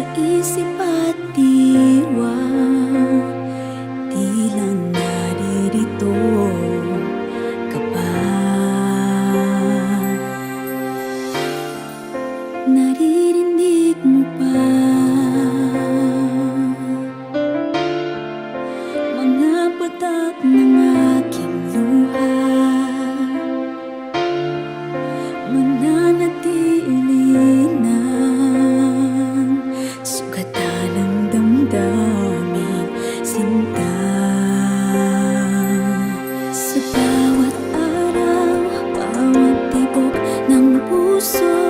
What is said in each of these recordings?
sa isip at diwa. damdamin Sinta. Sa bawat araw, bawat tibok ng puso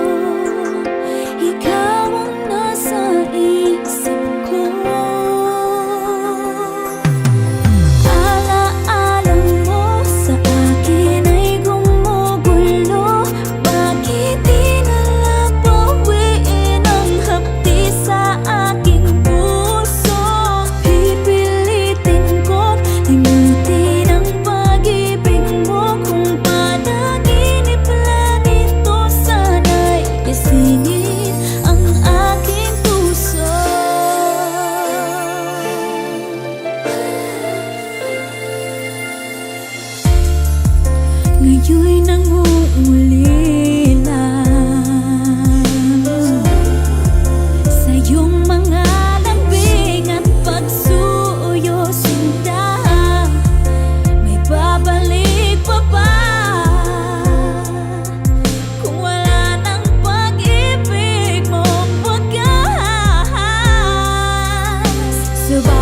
tayo'y nangungulilan Sa iyong mga lambing at pagsuyo sinta May babalik pa ba? Kung wala ng pag-ibig mong pagkahas Survive